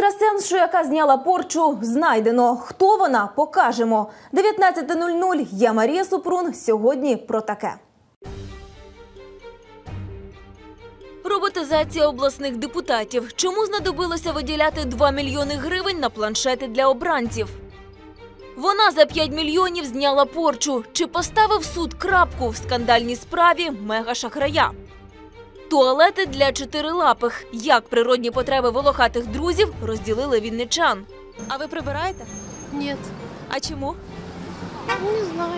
Екстрасенсшу, яка зняла порчу, знайдено. Хто вона? Покажемо. 19.00. Я Марія Супрун. Сьогодні про таке. Роботизація обласних депутатів. Чому знадобилося виділяти 2 мільйони гривень на планшети для обранців? Вона за 5 мільйонів зняла порчу. Чи поставив суд крапку в скандальній справі мега-шахрая? Туалети для чотирилапих. Як природні потреби волохатих друзів розділили вінничан. А ви прибираєте? Нет, А чому? не знаю.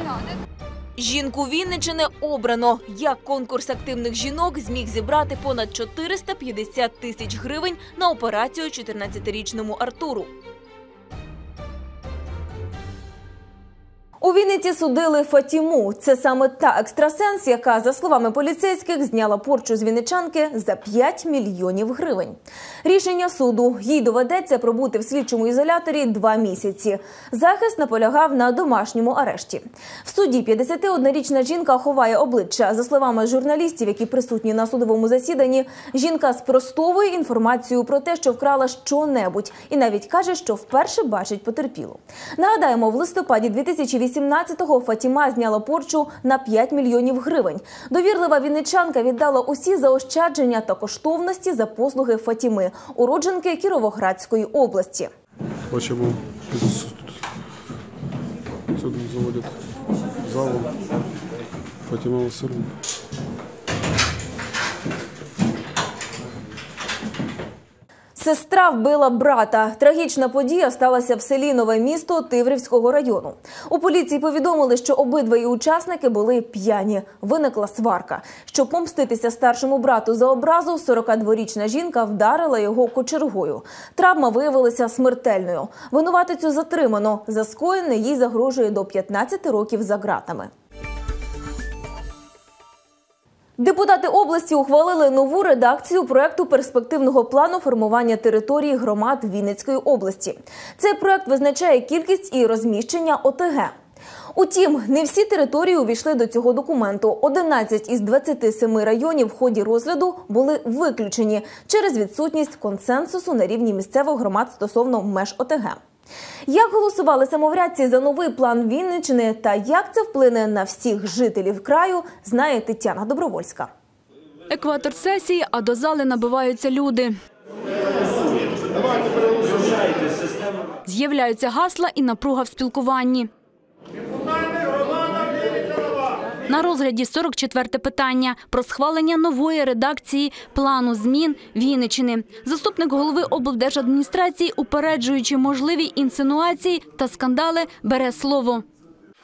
Жінку Вінничини обрано. Як конкурс активних жінок зміг зібрати понад 450 тисяч гривень на операцію 14-річному Артуру. У Вінниці судили Фатіму. Це саме та екстрасенс, яка, за словами поліцейських, зняла порчу з вінничанки за 5 мільйонів гривень. Рішення суду їй доведеться пробути в слідчому ізоляторі два місяці. Захист наполягав на домашньому арешті. В суді 51-річна жінка ховає обличчя. За словами журналістів, які присутні на судовому засіданні, жінка спростовує інформацію про те, що вкрала що-небудь, і навіть каже, що вперше бачить потерпілу. Нагадаємо, в листопаді 2018-го Фатіма зняла порчу на 5 мільйонів гривень. Довірлива вінничанка віддала усі заощадження та коштовності за послуги Фатіми, уродженки Кіровоградської області. Хочемо тут отсюда заводят залом Фатима Васильевна. Сестра вбила брата. Трагічна подія сталася в селі Нове місто Тиврівського району. У поліції повідомили, що обидва її учасники були п'яні. Виникла сварка. Щоб помститися старшому брату за образу, 42-річна жінка вдарила його кочергою. Травма виявилася смертельною. Винуватицю затримано. За скоєне їй загрожує до 15 років за ґратами. Депутати області ухвалили нову редакцію проекту перспективного плану формування території громад Вінницької області. Цей проект визначає кількість і розміщення ОТГ. Утім, не всі території увійшли до цього документу. 11 із 27 районів в ході розгляду були виключені через відсутність консенсусу на рівні місцевих громад стосовно меж ОТГ. Як голосували самоврядці за новий план Вінничини та як це вплине на всіх жителів краю, знає Тетяна Добровольська. Екватор сесії, а до зали набиваються люди. З'являються гасла і напруга в спілкуванні. На розгляді 44 питання про схвалення нової редакції плану змін Вінничини. Заступник голови облдержадміністрації, упереджуючи можливі інсинуації та скандали, бере слово.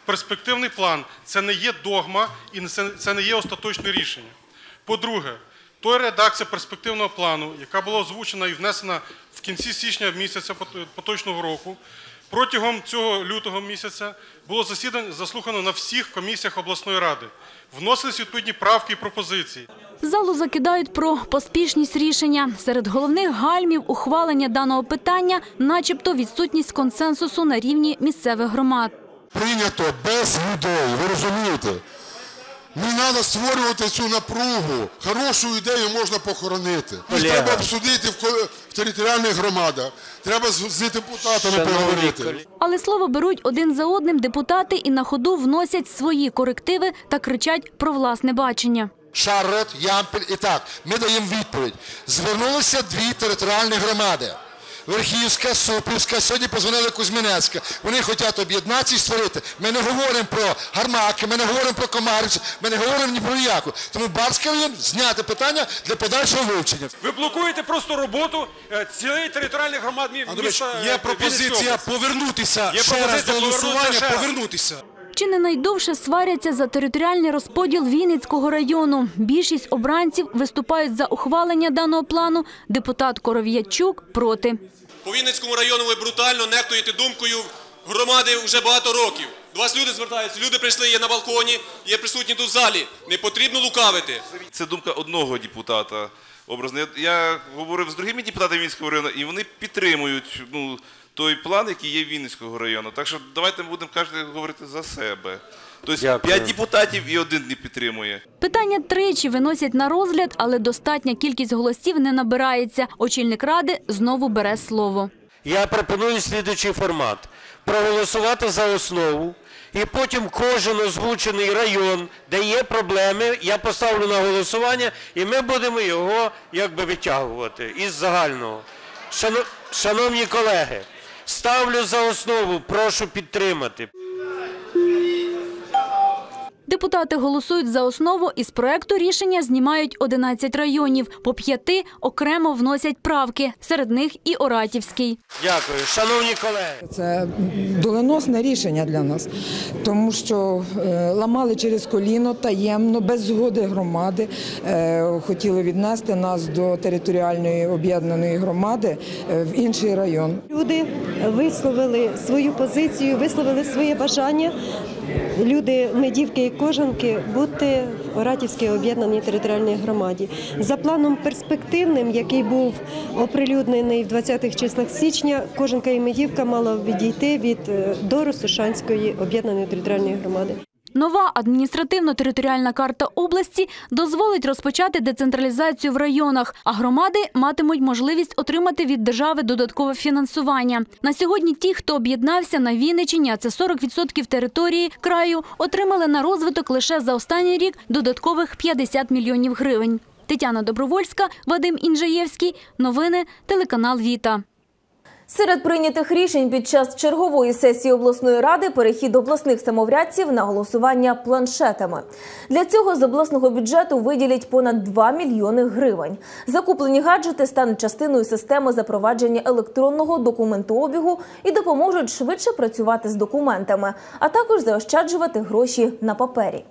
Перспективний план це не є догма і це- не є остаточне рішення. По-друге, той редакція перспективного плану, яка була озвучена і внесена в кінці січня місяця пот- поточного року, протягом цього лютого місяця було засідання заслухано на всіх комісіях обласної ради. Вносились відповідні правки і пропозиції. Залу закидають про поспішність рішення. Серед головних гальмів ухвалення даного питання, начебто відсутність консенсусу на рівні місцевих громад. прийнято без людей, ви розумієте? Не треба створювати цю напругу. Хорошу ідею можна похоронити. Треба обсудити в, територіальних громадах. Треба з, з депутатами поговорити. Але слово беруть один за одним депутати і на ходу вносять свої корективи та кричать про власне бачення. Шарот, Ямпіль. І так, ми даємо відповідь. Звернулися дві територіальні громади. Верхівська, Супівська, сьогодні позвонили Кузьминецька. Вони хочуть об'єднатися і створити. Ми не говоримо про гармаки, ми не говоримо про комарівці, ми не говоримо ні про яку. Тому Барський район зняти питання для подальшого вивчення. Ви блокуєте просто роботу е, цієї територіальної громади мі- міста. е, є пропозиція повернутися Є ще раз до голосування, повернутися. Чи не найдовше сваряться за територіальний розподіл Вінницького району? Більшість обранців виступають за ухвалення даного плану. Депутат Коров'ячук проти. По Вінницькому району ви брутально нехтуєте думкою громади вже багато років. До вас люди звертаються, люди прийшли, є на балконі, є присутні тут в залі. Не потрібно лукавити. Це думка одного депутата. Образно. Я, говорив з другими депутатами Вінського району, і вони підтримують ну, той план, який є Вінницького району. Так що давайте ми будемо кожен говорити за себе. Тобто. 5 депутатів і один не підтримує. Питання тричі виносять на розгляд, але достатня кількість голосів не набирається. Очільник ради знову бере слово. Я пропоную слідуючий формат: проголосувати за основу, і потім кожен озвучений район, де є проблеми, я поставлю на голосування, і ми будемо його якби витягувати із загального. Шано- Шановні колеги, ставлю за основу, прошу підтримати. Депутати голосують за основу і з проекту рішення знімають 11 районів. По п'яти окремо вносять правки. Серед них і Оратівський. Дякую. Шановні колеги. Це доленосне рішення для нас, тому що е, ламали через коліно таємно, без згоди громади. е, Хотіли віднести нас до територіальної об'єднаної громади е, в інший район. Люди висловили свою позицію, висловили своє бажання. Люди, медівки і кожанки бути в Оратівській об'єднаній територіальній громаді. За планом перспективним, який був оприлюднений в 20-х числах січня, кожанка і медівка мала відійти від Доросушанської до Росошанської об'єднаної територіальної громади. Нова адміністративно-територіальна карта області дозволить розпочати децентралізацію в районах, а громади матимуть можливість отримати від держави додаткове фінансування. На сьогодні ті, хто об'єднався на Вінничині, а це 40% території краю, отримали на розвиток лише за останній рік додаткових 50 мільйонів гривень. Тетяна Добровольська, Вадим Інжаєвський. Новини телеканал Віта. Серед прийнятих рішень під час чергової сесії обласної ради перехід обласних самоврядців на голосування планшетами. Для цього з обласного бюджету виділять понад 2 мільйони гривень. Закуплені гаджети стануть частиною системи запровадження електронного документообігу і допоможуть швидше працювати з документами, а також заощаджувати гроші на папері.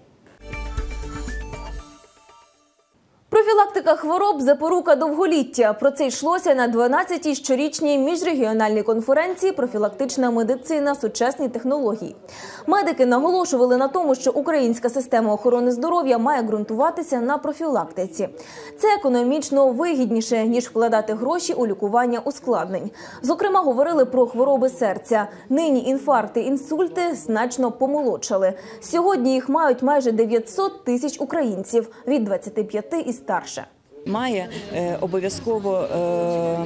Профілактика хвороб запорука довголіття. Про це йшлося на 12-й щорічній міжрегіональній конференції Профілактична медицина сучасні технології. Медики наголошували на тому, що українська система охорони здоров'я має ґрунтуватися на профілактиці. Це економічно вигідніше ніж вкладати гроші у лікування ускладнень. Зокрема, говорили про хвороби серця. Нині інфаркти, інсульти значно помолодшали. Сьогодні їх мають майже 900 тисяч українців від 25 і старше. має е, обов'язково е,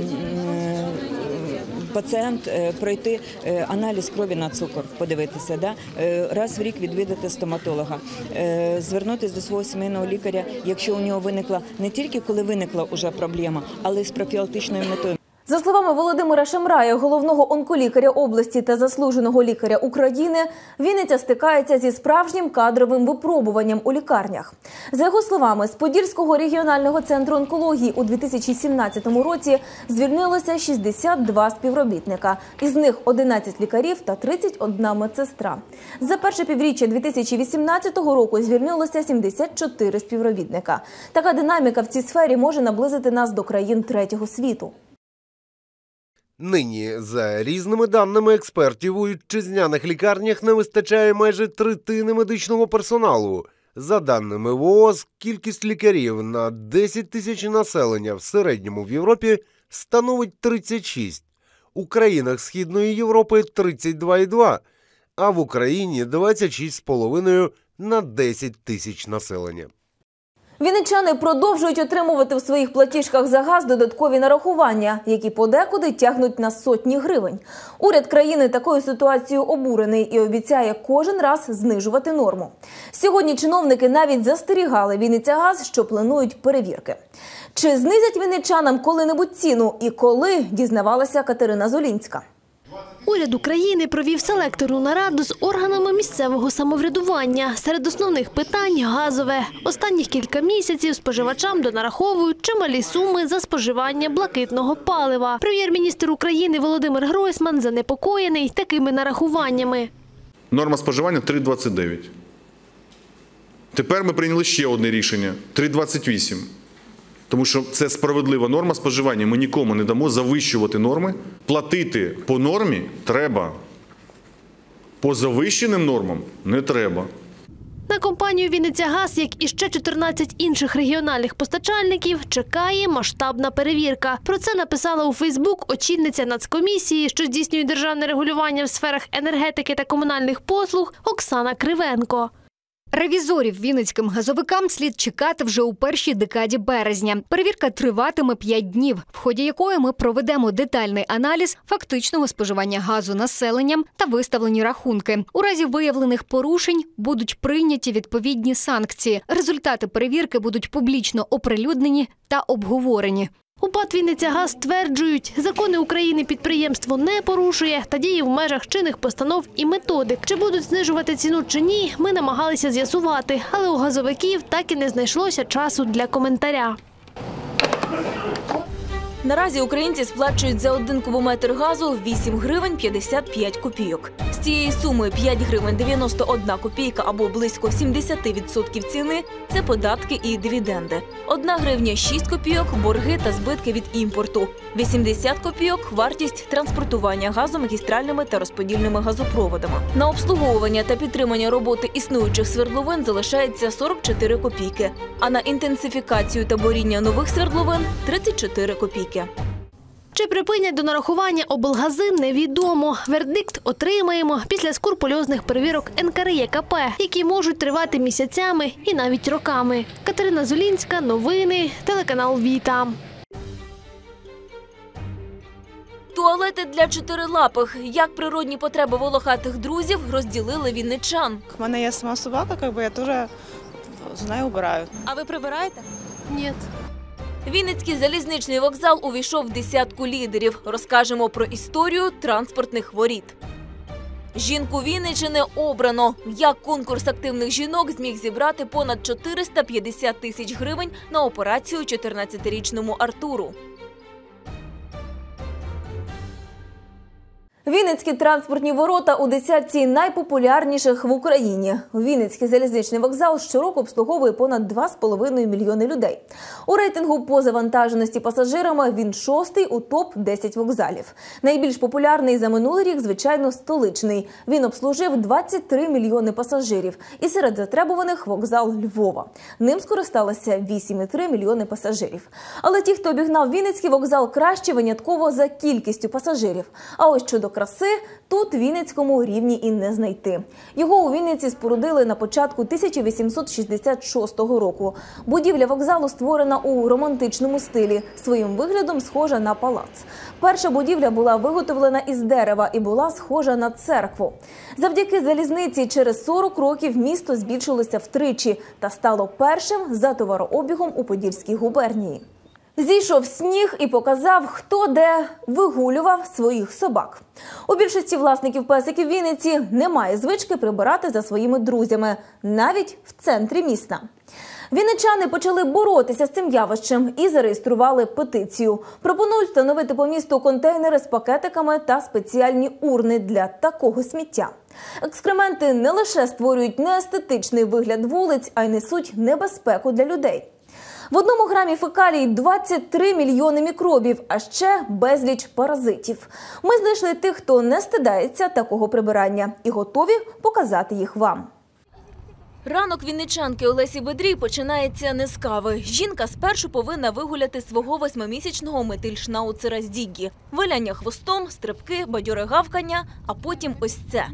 пацієнт е, пройти е, аналіз крові на цукор, подивитися, да? Е, раз в рік відвідати стоматолога, е, звернутися до свого сімейного лікаря, якщо у нього виникла не тільки коли виникла уже проблема, але й з профілактичною метою. За словами Володимира Шамрая, головного онколікаря області та заслуженого лікаря України, Вінниця стикається зі справжнім кадровим випробуванням у лікарнях. За його словами, з Подільського регіонального центру онкології у 2017 році звільнилося 62 співробітника, із них 11 лікарів та 31 медсестра. За перше півріччя 2018 року звільнилося 74 співробітника. Така динаміка в цій сфері може наблизити нас до країн третього світу. Нині, за різними даними експертів, у вітчизняних лікарнях не вистачає майже третини медичного персоналу. За даними ВООЗ, кількість лікарів на 10 тисяч населення в середньому в Європі становить 36, у країнах Східної Європи 32,2, а в Україні 26,5 на 10 тисяч населення. Вінничани продовжують отримувати в своїх платіжках за газ додаткові нарахування, які подекуди тягнуть на сотні гривень. Уряд країни такою ситуацією обурений і обіцяє кожен раз знижувати норму. Сьогодні чиновники навіть застерігали Вінницягаз, що планують перевірки. Чи знизять вінничанам коли-небудь ціну і коли дізнавалася Катерина Золінська. Уряд України провів селекторну нараду з органами місцевого самоврядування. Серед основних питань – газове. Останніх кілька місяців споживачам донараховують чималі суми за споживання блакитного палива. Прем'єр-міністр України Володимир Гройсман занепокоєний такими нарахуваннями. Норма споживання 3,29. Тепер ми прийняли ще одне рішення 3,28. Тому що це справедлива норма споживання. Ми нікому не дамо завищувати норми. Платити по нормі треба. По завищеним нормам не треба. На компанію «Вінницягаз», як і ще 14 інших регіональних постачальників, чекає масштабна перевірка. Про це написала у Фейсбук очільниця Нацкомісії, що здійснює державне регулювання в сферах енергетики та комунальних послуг Оксана Кривенко. Ревізорів вінницьким газовикам слід чекати вже у першій декаді березня. Перевірка триватиме 5 днів, в ході якої ми проведемо детальний аналіз фактичного споживання газу населенням та виставлені рахунки. У разі виявлених порушень будуть прийняті відповідні санкції. Результати перевірки будуть публічно оприлюднені та обговорені. У ПАТ «Вінницягаз» стверджують, закони України підприємство не порушує та діє в межах чинних постанов і методик. Чи будуть знижувати ціну чи ні, ми намагалися з'ясувати, але у газовиків так і не знайшлося часу для коментаря. Наразі українці сплачують за один кубометр газу 8 гривень 55 копійок. З цієї суми 5 гривень 91 копійка або близько 70% ціни – це податки і дивіденди. 1 гривня 6 копійок – борги та збитки від імпорту. 80 копійок – вартість транспортування газу магістральними та розподільними газопроводами. На обслуговування та підтримання роботи існуючих свердловин залишається 44 копійки, а на інтенсифікацію та боріння нових свердловин – 34 копійки. Чи припинять до нарахування облгази, невідомо. Вердикт отримаємо після скрупульозних перевірок НКРЄКП, які можуть тривати місяцями і навіть роками. Катерина Зулінська, новини, телеканал Віта. Туалети для чотирилапих. Як природні потреби волохатих друзів розділили вінничан. У мене є сама собака, как я теж з нею убираю. А ви прибираєте? Ні. Вінницький залізничний вокзал увійшов в десятку лідерів. Розкажемо про історію транспортних воріт. Жінку Вінничини обрано. Як конкурс активних жінок зміг зібрати понад 450 тисяч гривень на операцію 14-річному Артуру. Вінницькі транспортні ворота у десятці найпопулярніших в Україні. Вінницький залізничний вокзал щороку обслуговує понад 2,5 мільйони людей. У рейтингу по завантаженості пасажирами він шостий у топ 10 вокзалів. Найбільш популярний за минулий рік, звичайно, столичний. Він обслужив 23 мільйони пасажирів. І серед затребуваних вокзал Львова. Ним скористалося 8,3 мільйони пасажирів. Але ті, хто обігнав Вінницький вокзал, краще винятково за кількістю пасажирів. А ось щодо краси тут Вінницькому рівні і не знайти. Його у Вінниці спорудили на початку 1866 року. Будівля вокзалу створена у романтичному стилі, своїм виглядом схожа на палац. Перша будівля була виготовлена із дерева і була схожа на церкву. Завдяки залізниці через 40 років місто збільшилося втричі та стало першим за товарообігом у Подільській губернії. Зійшов сніг і показав, хто де вигулював своїх собак. У більшості власників песиків Вінниці немає звички прибирати за своїми друзями, навіть в центрі міста. Вінничани почали боротися з цим явищем і зареєстрували петицію. Пропонують встановити по місту контейнери з пакетиками та спеціальні урни для такого сміття. Екскременти не лише створюють неестетичний вигляд вулиць, а й несуть небезпеку для людей. В одному грамі фекалій 23 мільйони мікробів, а ще безліч паразитів. Ми знайшли тих, хто не стидається такого прибирання, і готові показати їх вам. Ранок вінничанки Олесі Бедрій починається не з кави. Жінка спершу повинна вигуляти свого восьмимісячного метильшнауцера Зіггі. Виляння хвостом, стрибки, бадьоре гавкання, а потім ось це.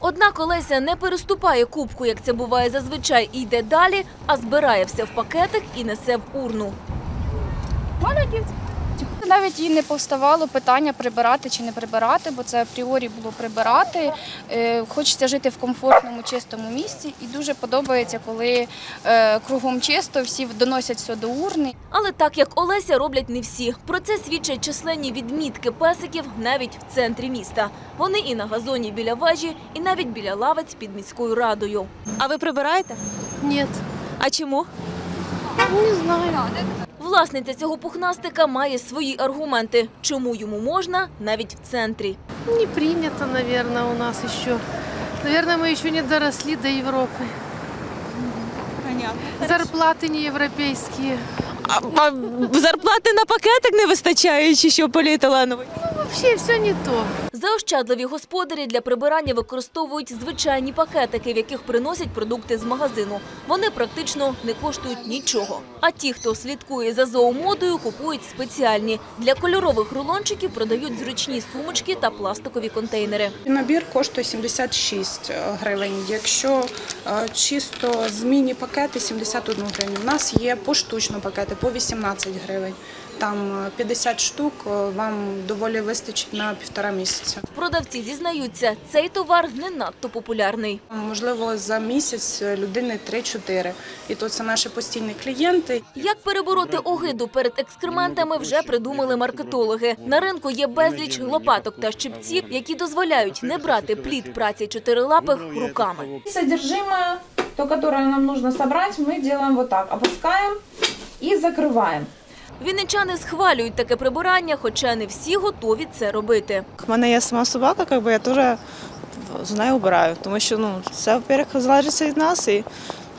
Однак Олеся не переступає кубку, як це буває зазвичай, і йде далі, а збирає все в пакетик і несе в урну. Навіть їй не повставало питання прибирати чи не прибирати, бо це апріорі було прибирати. Е, Хочеться жити в комфортному, чистому місці, і дуже подобається, коли е, кругом чисто, всі доносять все до урни. Але так як Олеся роблять не всі. Про це свідчать численні відмітки песиків навіть в центрі міста. Вони і на газоні біля вежі, і навіть біля лавець під міською радою. А ви прибираєте? Ні. А чому? Не знаю. Власниця цього пухнастика має свої аргументи, чому йому можна навіть в центрі. Не принято, наверное, у нас еще. Наверное, мы еще не доросли до Европы. Зарплаты не европейские. А, зарплати на пакетик не вистачає, чи що поліетиленовий? Вообще все не то. Заощадливі господарі для прибирання використовують звичайні пакетики, в яких приносять продукти з магазину. Вони практично не коштують нічого. А ті, хто слідкує за зоомодою, купують спеціальні. Для кольорових рулончиків продають зручні сумочки та пластикові контейнери. Набір коштує 76 гривень. Якщо е, чисто змінні пакети 71 гривень. У нас є поштучно пакети по 18 гривень. Там е, 50 штук е, вам доволі вистачить на півтора місяця. Продавці зізнаються, цей товар не надто популярний. Можливо, за місяць людини 3-4. І то це наші постійні клієнти. Як перебороти огиду перед екскрементами, вже придумали маркетологи. На ринку є безліч лопаток та щипців, які дозволяють не брати плід праці чотирилапих руками. Содержимое, то, которое нам нужно собрать, мы делаем вот так. Опускаем и закрываем. Вінничани схвалюють таке прибирання, хоча не всі готові це робити. У мене є сама собака, как я теж з нею обираю, тому що ну, це, во-первых, залежить від нас. І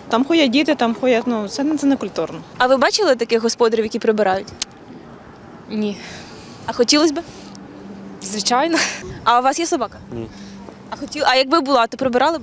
там ходять діти, там ходять, ну, це, не- це не культурно. А ви бачили таких господарів, які прибирають? Ні. А хотілося б? Звичайно. А у вас є собака? Ні. А хотів, а якби була, то прибирали б?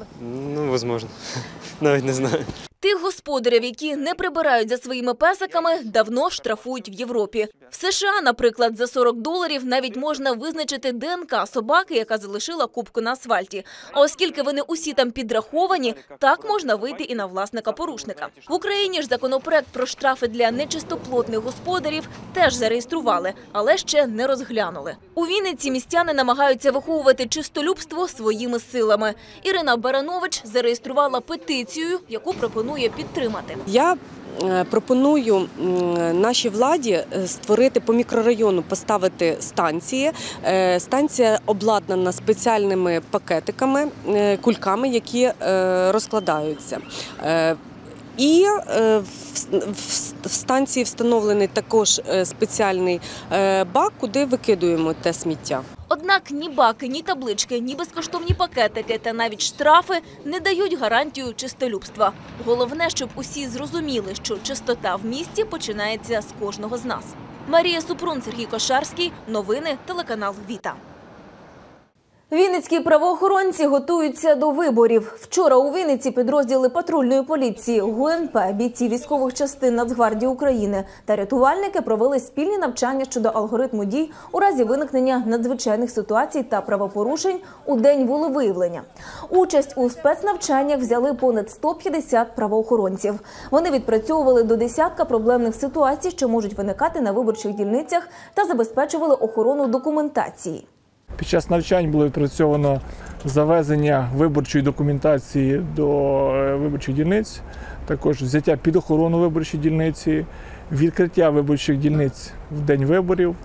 Ну, можливо. Навіть не знаю. Тих господарів, які не прибирають за своїми песиками, давно штрафують в Європі. В США, наприклад, за 40 доларів навіть можна визначити ДНК собаки, яка залишила кубку на асфальті. А оскільки вони усі там підраховані, так можна вийти і на власника порушника. В Україні ж законопроект про штрафи для нечистоплотних господарів теж зареєстрували, але ще не розглянули. У Вінниці містяни намагаються виховувати чистолюбство своїми силами. Ірина Баранович зареєструвала петицію, яку пропонує підтримати. Я е, пропоную нашій владі е, створити по мікрорайону, поставити станції. Е, Станція обладнана спеціальними пакетиками, кульками, які розкладаються. І е, в станції встановлений також е, спеціальний е, бак, куди викидуємо те сміття. Однак ні баки, ні таблички, ні безкоштовні пакетики та навіть штрафи не дають гарантію чистолюбства. Головне, щоб усі зрозуміли, що чистота в місті починається з кожного з нас. Марія Супрун, Сергій Кошарський. Новини телеканал Віта. Вінницькі правоохоронці готуються до виборів. Вчора у Вінниці підрозділи патрульної поліції, ГУНП, бійці військових частин Нацгвардії України та рятувальники провели спільні навчання щодо алгоритму дій у разі виникнення надзвичайних ситуацій та правопорушень у день волевиявлення. Участь у спецнавчаннях взяли понад 150 правоохоронців. Вони відпрацьовували до десятка проблемних ситуацій, що можуть виникати на виборчих дільницях, та забезпечували охорону документації. Під час навчань було відпрацьовано завезення виборчої документації до е, виборчих дільниць, також взяття під охорону виборчої дільниці, відкриття виборчих дільниць в день виборів.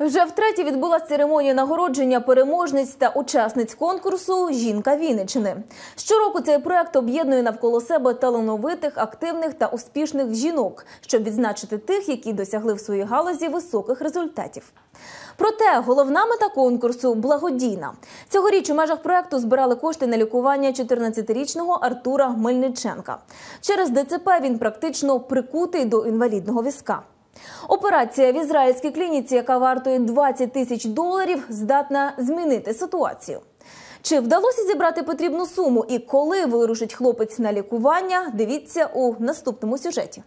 Вже втретє відбулася церемонія нагородження переможниць та учасниць конкурсу Жінка Вінничини. Щороку цей проект об'єднує навколо себе талановитих, активних та успішних жінок, щоб відзначити тих, які досягли в своїй галузі високих результатів. Проте головна мета конкурсу благодійна. Цьогоріч у межах проекту збирали кошти на лікування 14-річного Артура Мельниченка. Через ДЦП він практично прикутий до інвалідного візка. Операція в ізраїльській клініці, яка вартує 20 тисяч доларів, здатна змінити ситуацію. Чи вдалося зібрати потрібну суму і коли вирушить хлопець на лікування? Дивіться у наступному сюжеті.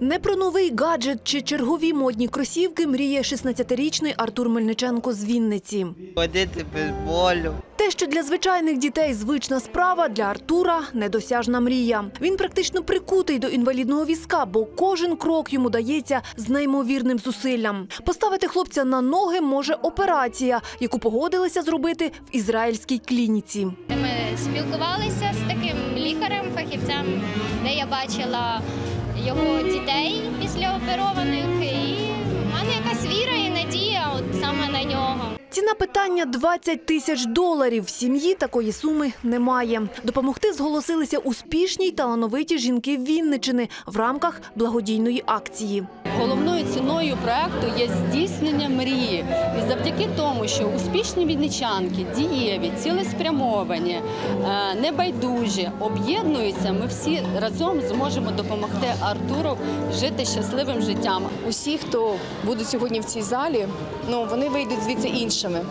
Не про новий гаджет чи чергові модні кросівки мріє 16-річний Артур Мельниченко з Вінниці. Ходити без болю. Те, що для звичайних дітей звична справа, для Артура недосяжна мрія. Він практично прикутий до інвалідного візка, бо кожен крок йому дається з неймовірним зусиллям. Поставити хлопця на ноги може операція, яку погодилися зробити в ізраїльській клініці. Ми спілкувалися з таким лікарем, фахівцем, де я бачила його дітей після оперованих, і в мене якась віра і надія от саме на нього. Ці Ціна питання 20 тисяч доларів. В сім'ї такої суми немає. Допомогти зголосилися успішні й талановиті жінки Вінничини в рамках благодійної акції. Головною ціною проекту є здійснення мрії. І завдяки тому, що успішні вінничанки, дієві, цілеспрямовані, е, небайдужі, об'єднуються, ми всі разом зможемо допомогти Артуру жити щасливим життям. Усі, хто будуть сьогодні в цій залі, ну вони вийдуть звідси іншими,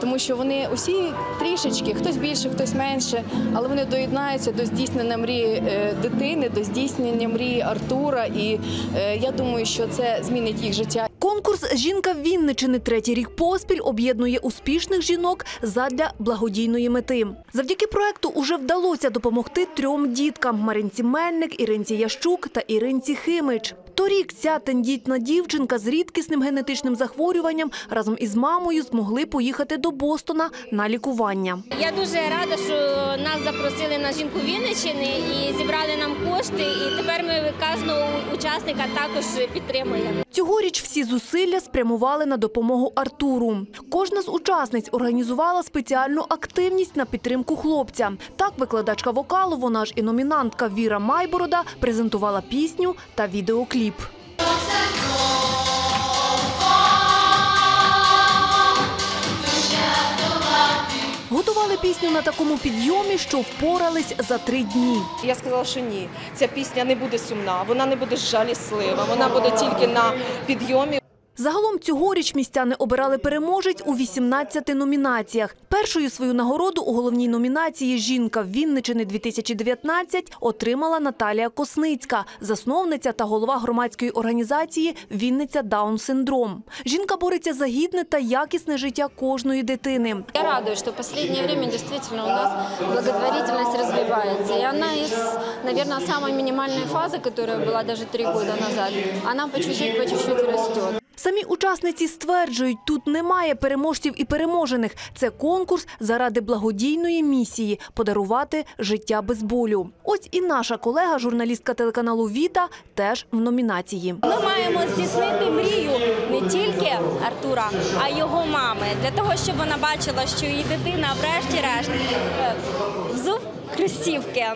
тому що вони усі трішечки, хтось більше, хтось менше, але вони доєднаються до здійснення мрії е, дитини, до здійснення мрії Артура. І е, я думаю, що це змінить їх життя. Конкурс Жінка Вінничини третій рік поспіль об'єднує успішних жінок задля благодійної мети. Завдяки проекту уже вдалося допомогти трьом діткам: Маринці Мельник, Іринці Ящук та Іринці Химич. Торік ця тендітна дівчинка з рідкісним генетичним захворюванням разом із мамою змогли поїхати до Бостона на лікування. Я дуже рада, що нас запросили на жінку Вінничини і зібрали нам кошти. І тепер ми кожного учасника також підтримуємо. Цьогоріч всі зусилля спрямували на допомогу Артуру. Кожна з учасниць організувала спеціальну активність на підтримку хлопця. Так, викладачка вокалу, вона ж і номінантка Віра Майборода презентувала пісню та відеокліп. Готували пісню на такому підйомі, що впорались за три дні. Я сказала, що ні, ця пісня не буде сумна, вона не буде жаліслива, вона буде тільки на підйомі. Загалом цьогоріч містяни обирали переможець у 18 номінаціях. Першою свою нагороду у головній номінації «Жінка Вінничини 2019» отримала Наталія Косницька, засновниця та голова громадської організації «Вінниця Даун-синдром». Жінка бореться за гідне та якісне життя кожної дитини. Я радуюсь, что в последнее время действительно у нас благотворительность развивается. И она из, наверное, самой минимальной фазы, которая была даже три года назад, она по чуть-чуть, по чуть-чуть растет. Самі учасниці стверджують, тут немає переможців і переможених. Це конкурс заради благодійної місії – подарувати життя без болю. Ось і наша колега, журналістка телеканалу «Віта» теж в номінації. Ми маємо здійснити мрію не тільки Артура, а й його мами для того, щоб вона бачила, що її дитина, врешті-решт, е, взув кросівки,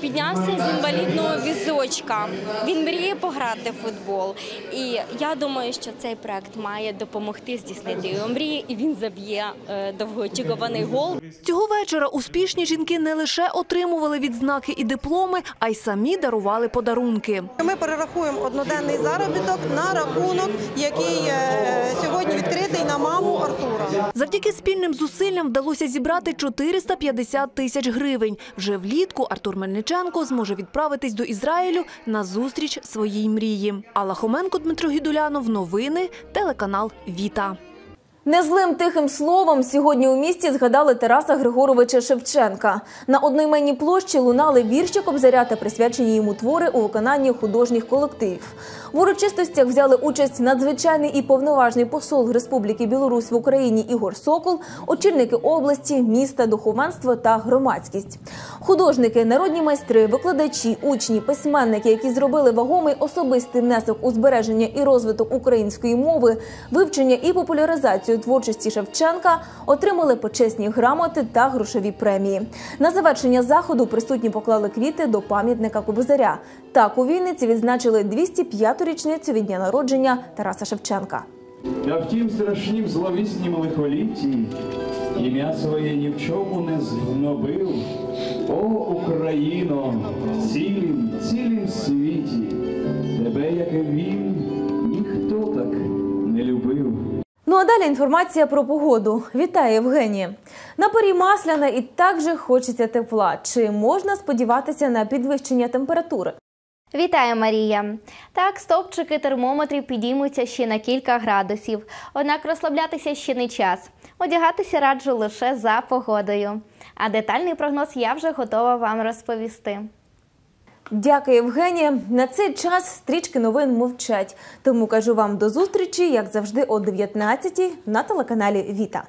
піднявся з інвалідного візочка. Він мріє пограти в футбол. І я думаю, що цей проект має допомогти здійснити його мрії, і він заб'є е, довгоочікуваний гол. Цього вечора успішні жінки не лише отримували відзнаки і дипломи, а й самі дарували подарунки. Ми перерахуємо одноденний заробіток на рахунок, який е, сьогодні відкритий на маму Артура. Завдяки спільним зусиллям вдалося зібрати 450 тисяч гривень. Вже влітку Артур Мельниченко зможе відправитись до Ізраїлю на зустріч своїй мрії. Алла Хоменко, Дмитро Гідулянов. Новини. Телеканал Віта. Незлим тихим словом сьогодні у місті згадали Тараса Григоровича Шевченка. На одноіменній площі лунали вірші Кобзаря та присвячені йому твори у виконанні художніх колективів. В урочистостях взяли участь надзвичайний і повноважний посол Республіки Білорусь в Україні Ігор Сокол, очільники області, міста, духовенство та громадськість. Художники, народні майстри, викладачі, учні, письменники, які зробили вагомий особистий внесок у збереження і розвиток української мови, вивчення і популяризацію творчості Шевченка, отримали почесні грамоти та грошові премії. На завершення заходу присутні поклали квіти до пам'ятника Кобзаря. Так у Вінниці відзначили 205-ту річницю від дня народження Тараса Шевченка. Та втім страшнім зловіснім лихолітті ім'я своє ні в чому не згнобив. О, Україно, цілім, цілім світі, інформація про погоду. Вітаю, Євгенія. На порі масляна і так же хочеться тепла. Чи можна сподіватися на підвищення температури? Вітаю, Марія! Так, стовпчики термометрів підіймуться ще на кілька градусів, однак розслаблятися ще не час. Одягатися раджу лише за погодою. А детальний прогноз я вже готова вам розповісти. Дякую, Євгенія. На цей час стрічки новин мовчать. Тому кажу вам до зустрічі, як завжди, о 19 на телеканалі Віта.